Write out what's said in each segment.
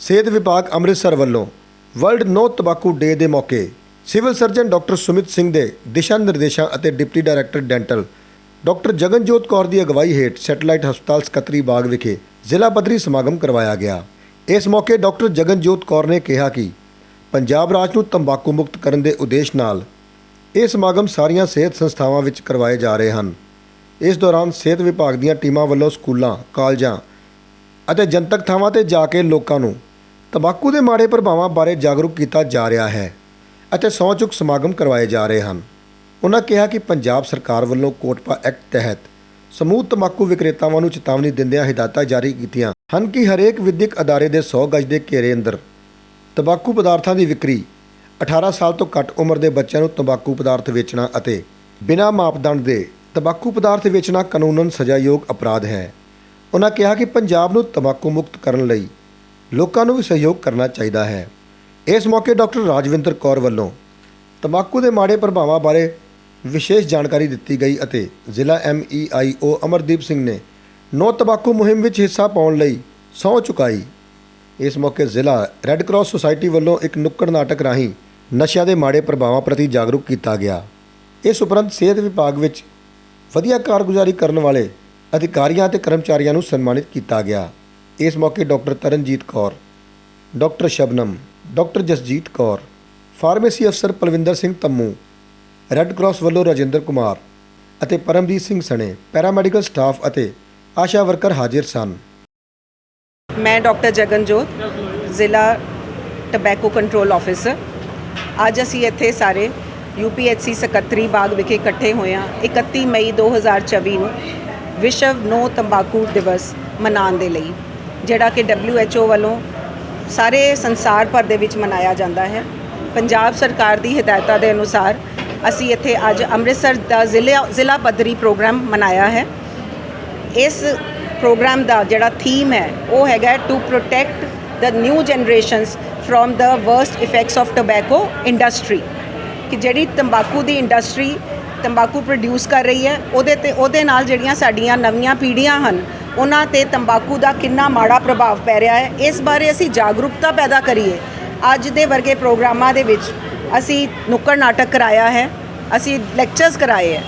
ਸਿਹਤ ਵਿਭਾਗ ਅੰਮ੍ਰਿਤਸਰ ਵੱਲੋਂ ਵਰਲਡ ਨੋ ਤੰਬਾਕੂ ਡੇ ਦੇ ਮੌਕੇ civil surgeon doctor Sumit Singh ਦੇ ਦਿਸ਼ਾ ਨਿਰਦੇਸ਼ਾਂ ਅਤੇ deputy director dental doctor Jaganjot Kaur ਦੀ ਅਗਵਾਈ ਹੇਠ ਸੈਟੇਲਾਈਟ ਹਸਪਤਾਲ ਸਕੱਤਰੀ ਬਾਗ ਵਿਖੇ ਜ਼ਿਲ੍ਹਾ ਪੱਧਰੀ ਸਮਾਗਮ ਕਰਵਾਇਆ ਗਿਆ। ਇਸ ਮੌਕੇ ਡਾਕਟਰ ਜਗਨਜੋਤ ਕੌਰ ਨੇ ਕਿਹਾ ਕਿ ਪੰਜਾਬ ਰਾਜ ਨੂੰ ਤੰਬਾਕੂ ਮੁਕਤ ਕਰਨ ਦੇ ਉਦੇਸ਼ ਨਾਲ ਇਹ ਸਮਾਗਮ ਸਾਰੀਆਂ ਸਿਹਤ ਸੰਸਥਾਵਾਂ ਵਿੱਚ ਕਰਵਾਏ ਜਾ ਰਹੇ ਹਨ। ਇਸ ਦੌਰਾਨ ਸਿਹਤ ਵਿਭਾਗ ਦੀਆਂ ਟੀਮਾਂ ਵੱਲੋਂ ਸਕੂਲਾਂ, ਕਾਲਜਾਂ ਅਤੇ ਜਨਤਕ ਥਾਵਾਂ ਤੇ ਜਾ ਕੇ ਲੋਕਾਂ ਨੂੰ ਤੰਬਾਕੂ ਦੇ ਮਾੜੇ ਪ੍ਰਭਾਵਾਂ ਬਾਰੇ ਜਾਗਰੂਕ ਕੀਤਾ ਜਾ ਰਿਹਾ ਹੈ ਅਤੇ ਸਹੁੰ ਚੁੱਕ ਸਮਾਗਮ ਕਰਵਾਏ ਜਾ ਰਹੇ ਹਨ। ਉਹਨਾਂ ਕਿਹਾ ਕਿ ਪੰਜਾਬ ਸਰਕਾਰ ਵੱਲੋਂ ਕੋਟਪਾ ਐਕਟ ਤਹਿਤ ਸਮੂਹ ਤੰਬਾਕੂ ਵਿਕਰੇਤਾਵਾਂ ਨੂੰ ਚੇਤਾਵਨੀ ਦਿੰਦਿਆਂ ਹਦਾਇਤਾਂ ਜਾਰੀ ਕੀਤੀਆਂ ਹਨ ਕਿ ਹਰੇਕ ਵਿਦਿਅਕ ਅਦਾਰੇ ਦੇ 100 ਗਜ ਦੇ ਘੇਰੇ ਅੰਦਰ ਤੰਬਾਕੂ ਪਦਾਰਥਾਂ ਦੀ ਵਿਕਰੀ 18 ਸਾਲ ਤੋਂ ਘੱਟ ਉਮਰ ਦੇ ਬੱਚਿਆਂ ਨੂੰ ਤੰਬਾਕੂ ਪਦਾਰਥ ਵੇਚਣਾ ਅਤੇ ਬਿਨਾਂ ਮਾਪਦੰਡ ਦੇ ਤੰਬਾਕੂ ਪਦਾਰਥ ਵੇਚਣਾ ਕਾਨੂੰਨਨ ਸਜ਼ਾਯੋਗ ਅਪਰਾਧ ਹੈ। ਉਹਨਾਂ ਕਿਹਾ ਕਿ ਪੰਜਾਬ ਨੂੰ ਤੰਬਾਕੂ ਮੁਕਤ ਕਰਨ ਲਈ ਲੋਕਾਂ ਨੂੰ ਵੀ ਸਹਿਯੋਗ ਕਰਨਾ ਚਾਹੀਦਾ ਹੈ। ਇਸ ਮੌਕੇ ਡਾਕਟਰ ਰਾਜਵਿੰਦਰ ਕੌਰ ਵੱਲੋਂ ਤੰਬਾਕੂ ਦੇ ਮਾੜੇ ਪ੍ਰਭਾਵਾਂ ਬਾਰੇ ਵਿਸ਼ੇਸ਼ ਜਾਣਕਾਰੀ ਦਿੱਤੀ ਗਈ ਅਤੇ ਜ਼ਿਲ੍ਹਾ ਐਮਈਆਈਓ ਅਮਰਦੀਪ ਸਿੰਘ ਨੇ ਨੋ ਤੰਬਾਕੂ ਮੁਹਿੰਮ ਵਿੱਚ ਹਿੱਸਾ ਪਾਉਣ ਲਈ ਸਹੁੰ ਚੁਕਾਈ। ਇਸ ਮੌਕੇ ਜ਼ਿਲ੍ਹਾ ਰੈੱਡ ਕਰਾਸ ਸੁਸਾਇਟੀ ਵੱਲੋਂ ਇੱਕ ਨੁੱਕੜ ਨਾਟਕ ਰਾਹੀਂ ਨਸ਼ਿਆਂ ਦੇ ਮਾੜੇ ਪ੍ਰਭਾਵਾਂ ਪ੍ਰਤੀ ਜਾਗਰੂਕ ਕੀਤਾ ਗਿਆ। ਇਸ ਉਪਰੰਤ ਸਿਹਤ ਵਿਭਾਗ ਵਿੱਚ ਵਧੀਆ ਕਾਰਗੁਜ਼ਾਰੀ ਕਰਨ ਵਾਲੇ ਅਧਿਕਾਰੀਆਂ ਅਤੇ ਕਰਮਚਾਰੀਆਂ ਨੂੰ ਸਨਮਾਨਿਤ ਕੀਤਾ ਗਿਆ। ਇਸ ਮੌਕੇ doctor Taranjit Kaur, doctor Shabnam, doctor Jasjit Kaur, pharmacy ਅਫਸਰ ਪਲਵਿੰਦਰ ਸਿੰਘ ਤੰਮੂ, ਰੈੱਡ ਕਰਾਸ ਵੱਲੋਂ ਰਾਜਿੰਦਰ ਕੁਮਾਰ ਅਤੇ ਪਰਮਜੀਤ ਸਿੰਘ ਸਣੇ ਪੈਰਾਮੈਡੀਕਲ ਸਟਾਫ ਅਤੇ ਆਸ਼ਾ ਵਰਕਰ ਹਾਜ਼ਰ ਸਨ। ਮੈਂ ਡਾਕਟਰ ਜਗਨਜੋਤ, ਜ਼ਿਲ੍ਹਾ ਟਬੈਕੋ ਕੰਟਰੋਲ ਆਫਿਸਰ। ਅੱਜ ਅਸੀਂ ਇੱਥੇ ਸਾਰੇ ਯੂਪੀਐਚਸੀ ਸਕੱਤਰੀ ਬਾਗ ਵਿਖੇ ਇਕੱਠੇ ਹੋਏ ਹਾਂ। 31 ਮਈ 2024 ਨੂੰ ਵਿਸ਼ਵ ਨੋ ਤੰਬਾਕੂ ਦਿਵਸ ਮਨਾਉਣ ਦੇ ਲਈ, ਜਿਹੜਾ ਕਿ WHO ਵੱਲੋਂ ਸਾਰੇ ਸੰਸਾਰ ਭਰ ਦੇ ਵਿੱਚ ਮਨਾਇਆ ਜਾਂਦਾ ਹੈ। ਪੰਜਾਬ ਸਰਕਾਰ ਦੀ ਹਦਾਇਤਾਂ ਦੇ ਅਨੁਸਾਰ ਅਸੀਂ ਇੱਥੇ ਅੱਜ ਅੰਮ੍ਰਿਤਸਰ ਦਾ ਜ਼ਿਲ੍ਹਾ ਜ਼ਿਲ੍ਹਾ ਪੱਧਰੀ ਪ੍ਰੋਗਰਾਮ ਮਨਾਇਆ ਹੈ। ਇਸ ਪ੍ਰੋਗਰਾਮ ਦਾ ਜਿਹੜਾ ਥੀਮ ਹੈ, ਉਹ ਹੈਗਾ to protect the new generations from the worst effects of tobacco industry ਕਿ ਜਿਹੜੀ ਤੰਬਾਕੂ ਦੀ ਇੰਡਸਟਰੀ ਤੰਬਾਕੂ ਪ੍ਰੋਡਿਊਸ ਕਰ ਰਹੀ ਹੈ। ਉਹਦੇ ਤੇ ਉਹਦੇ ਨਾਲ ਜਿਹੜੀਆਂ ਸਾਡੀਆਂ ਨਵੀਆਂ ਪੀੜ੍ਹੀਆਂ ਹਨ, ਉਹਨਾਂ ਤੇ ਤੰਬਾਕੂ ਦਾ ਕਿੰਨਾ ਮਾੜਾ ਪ੍ਰਭਾਵ ਪੈ ਰਿਹਾ ਹੈ। ਇਸ ਬਾਰੇ ਅਸੀਂ ਜਾਗਰੂਕਤਾ ਪੈਦਾ ਕਰੀਏ। ਅੱਜ ਦੇ ਵਰਗੇ ਪ੍ਰੋਗਰਾਮਾਂ ਦੇ ਵਿੱਚ ਅਸੀਂ ਨੁੱਕੜ ਨਾਟਕ ਕਰਾਇਆ ਹੈ। ਅਸੀਂ ਲੈਕਚਰਸ ਕਰਾਏ ਹੈ।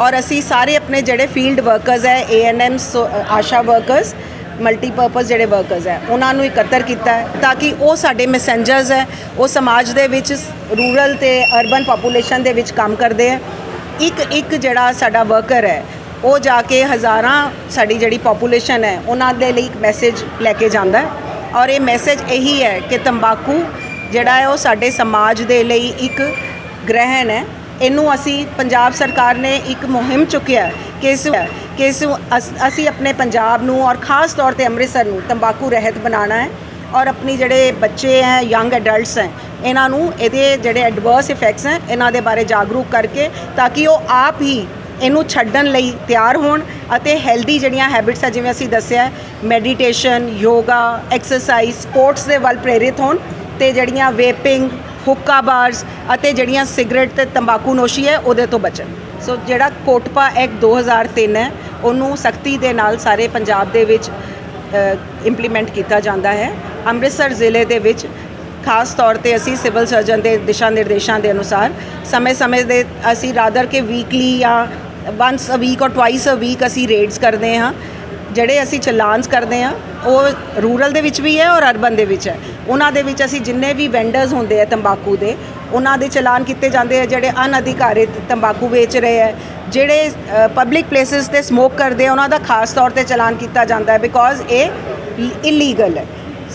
ਔਰ ਅਸੀਂ ਸਾਰੇ ਆਪਣੇ ਜਿਹੜੇ ਫੀਲਡ ਵਰਕਰਸ ਹੈ ਏਐਨਐਮਸ ਆਸ਼ਾ ਵਰਕਰਸ ਮਲਟੀਪਰਪਸ ਜਿਹੜੇ ਵਰਕਰਸ ਹੈ, ਉਹਨਾਂ ਨੂੰ ਇਕੱਤਰ ਕੀਤਾ ਹੈ ਤਾਂ ਕਿ ਉਹ ਸਾਡੇ ਮੈਸੇਂਜਰਸ ਹੈ। ਉਹ ਸਮਾਜ ਦੇ ਵਿੱਚ ਰੂਰਲ ਤੇ ਅਰਬਨ ਪੋਪੂਲੇਸ਼ਨ ਦੇ ਵਿੱਚ ਕੰਮ ਕਰਦੇ ਹੈ। ਇੱਕ ਇੱਕ ਜਿਹੜਾ ਸਾਡਾ ਵਰਕਰ ਹੈ, ਉਹ ਜਾ ਕੇ ਹਜ਼ਾਰਾਂ ਸਾਡੀ ਜਿਹੜੀ ਪੋਪੂਲੇਸ਼ਨ ਹੈ, ਉਹਨਾਂ ਦੇ ਲਈ ਇੱਕ ਮੈਸੇਜ ਲੈ ਕੇ ਜਾਂਦਾ ਹੈ। ਔਰ ਇਹ ਮੈਸੇਜ ਇਹੀ ਹੈ ਕਿ ਤੰਬਾਕੂ ਜਿਹੜਾ ਹੈ, ਉਹ ਸਾਡੇ ਸਮਾਜ ਦੇ ਲਈ ਇੱਕ ਗ੍ਰਹਿਣ ਹੈ। ਇਹਨੂੰ ਅਸੀਂ ਪੰਜਾਬ ਸਰਕਾਰ ਨੇ ਇੱਕ ਮੁਹਿੰਮ ਚੁੱਕਿਆ ਹੈ ਕਿ ਇਸ ਕਿ ਇਸ ਅਸ- ਅਸੀਂ ਆਪਣੇ ਪੰਜਾਬ ਨੂੰ ਔਰ ਖਾਸ ਤੌਰ ਤੇ ਅੰਮ੍ਰਿਤਸਰ ਨੂੰ ਤੰਬਾਕੂ ਰਹਿਤ ਬਣਾਉਣਾ ਹੈ। ਔਰ ਆਪਣੀ ਜਿਹੜੇ ਬੱਚੇ ਹੈ ਯੰਗ ਐਡਲਟਸ ਹੈ ਇਹਨਾਂ ਨੂੰ ਇਹਦੇ ਜਿਹੜੇ ਐਡਵਰਸ ਇਫੈਕਟਸ ਹੈ, ਇਹਨਾਂ ਦੇ ਬਾਰੇ ਜਾਗਰੂਕ ਕਰਕੇ ਤਾਂ ਕਿ ਉਹ ਆਪ ਹੀ ਇਹਨੂੰ ਛੱਡਣ ਲਈ ਤਿਆਰ ਹੋਣ ਅਤੇ ਹੈਲਦੀ ਜਿਹੜੀਆਂ ਹੈਬਿਟਸ ਹੈ, ਜਿਵੇਂ ਅਸੀਂ ਦੱਸਿਆ ਮੈਡੀਟੇਸ਼ਨ ਯੋਗਾ ਐਕਸਰਸਾਈਜ਼ ਸਪੋਰਟਸ ਦੇ ਵੱਲ ਪ੍ਰੇਰਿਤ ਹੋਣ ਤੇ ਜਿਹੜੀਆਂ ਵੇਪਿੰਗ ਹੁੱਕਾ ਬਾਰਸ ਅਤੇ ਜਿਹੜੀਆਂ ਸਿਗਰਟ ਤੇ ਤੰਬਾਕੂ ਨੋਸ਼ੀ ਹੈ, ਉਹਦੇ ਤੋਂ ਬਚਣ। ਸੋ ਜਿਹੜਾ ਕੋਟਪਾ ਐਕਟ 2003 ਹੈ, ਉਹਨੂੰ ਸਖਤੀ ਦੇ ਨਾਲ ਸਾਰੇ ਪੰਜਾਬ ਦੇ ਵਿੱਚ ਇੰਪਲੀਮੈਂਟ ਕੀਤਾ ਜਾਂਦਾ ਹੈ। ਅੰਮ੍ਰਿਤਸਰ ਜ਼ਿਲ੍ਹੇ ਦੇ ਵਿੱਚ ਖਾਸ ਤੌਰ ਤੇ ਅਸੀਂ ਸਿਵਲ ਸਰਜਨ ਦੇ ਦਿਸ਼ਾ ਨਿਰਦੇਸ਼ਾਂ ਦੇ ਅਨੁਸਾਰ ਸਮੇਂ-ਸਮੇਂ ਦੇ ਅਸੀਂ ਰਾਦਰ ਕੇ ਵੀਕਲੀ ਜਾਂ once a week or twice a week ਅਸੀਂ ਰੇਡਸ ਕਰਦੇ ਹਾਂ, ਜਿਹੜੇ ਅਸੀਂ ਚਲਾਨਸ ਕਰਦੇ ਹਾਂ, ਉਹ ਰੂਰਲ ਦੇ ਵਿੱਚ ਵੀ ਹੈ ਔਰ ਅਰਬਨ ਦੇ ਵਿੱਚ ਹੈ। ਉਹਨਾਂ ਦੇ ਵਿੱਚ ਅਸੀਂ ਜਿੰਨੇ ਵੀ ਵੈਂਡਰਸ ਹੁੰਦੇ ਆ ਤੰਬਾਕੂ ਦੇ, ਉਹਨਾਂ ਦੇ ਚਲਾਨ ਕੀਤੇ ਜਾਂਦੇ ਆ, ਜਿਹੜੇ ਅਨਅਧਿਕਾਰਿਤ ਤੰਬਾਕੂ ਵੇਚ ਰਹੇ ਹੈ ਜਿਹੜੇ ਪਬਲਿਕ ਪਲੇਸਿਸ ਤੇ ਸਮੋਕ ਕਰਦੇ ਆ, ਉਹਨਾਂ ਦਾ ਖਾਸ ਤੌਰ ਤੇ ਚਲਾਨ ਕੀਤਾ ਜਾਂਦਾ ਹੈ ਬਿਕੋਜ਼ ਇਹ ਇਲੀਗਲ ਹੈ।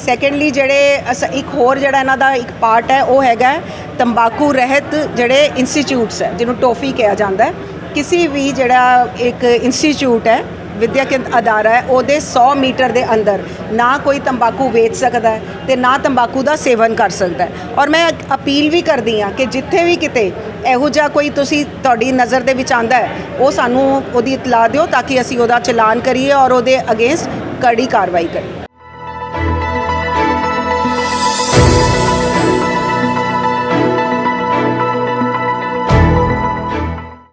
ਸੈਕੰਡਲੀ ਜਿਹੜੇ ਅਸ- ਇੱਕ ਹੋਰ ਜਿਹੜਾ ਇਹਨਾਂ ਦਾ ਇੱਕ ਪਾਰਟ ਹੈ, ਉਹ ਹੈਗਾ ਤੰਬਾਕੂ ਰਹਿਤ ਜਿਹੜੇ ਇੰਸਟੀਚਿਊਟਸ ਹੈ, ਜਿਹਨੂੰ ਟੋਫੀ ਕਿਹਾ ਜਾਂਦਾ ਹੈ। ਕਿਸੇ ਵੀ ਜਿਹੜਾ ਇੱਕ ਇੰਸਟੀਚਿਊਟ ਹੈ ਵਿਦਿਅਕ ਅਦਾਰਾ ਹੈ, ਉਹਦੇ 100 ਮੀਟਰ ਦੇ ਅੰਦਰ ਨਾ ਕੋਈ ਤੰਬਾਕੂ ਵੇਚ ਸਕਦਾ ਹੈ ਤੇ ਨਾ ਤੰਬਾਕੂ ਦਾ ਸੇਵਨ ਕਰ ਸਕਦਾ ਹੈ। ਔਰ ਮੈਂ ਅਪੀਲ ਵੀ ਕਰਦੀ ਹਾਂ ਕਿ ਜਿੱਥੇ ਵੀ ਕਿਤੇ ਇਹੋ ਜਿਹਾ ਕੋਈ ਤੁਸੀਂ ਤੁਹਾਡੀ ਨਜ਼ਰ ਦੇ ਵਿੱਚ ਆਂਦਾ ਹੈ, ਉਹ ਸਾਨੂੰ ਉਹਦੀ ਇਤਲਾਹ ਦਿਓ ਤਾਂ ਕਿ ਅਸੀਂ ਉਹਦਾ ਚਲਾਨ ਕਰੀਏ ਔਰ ਉਹਦੇ ਅਗੇਂਸਟ ਕੜੀ ਕਾਰਵਾਈ ਕਰੀਏ।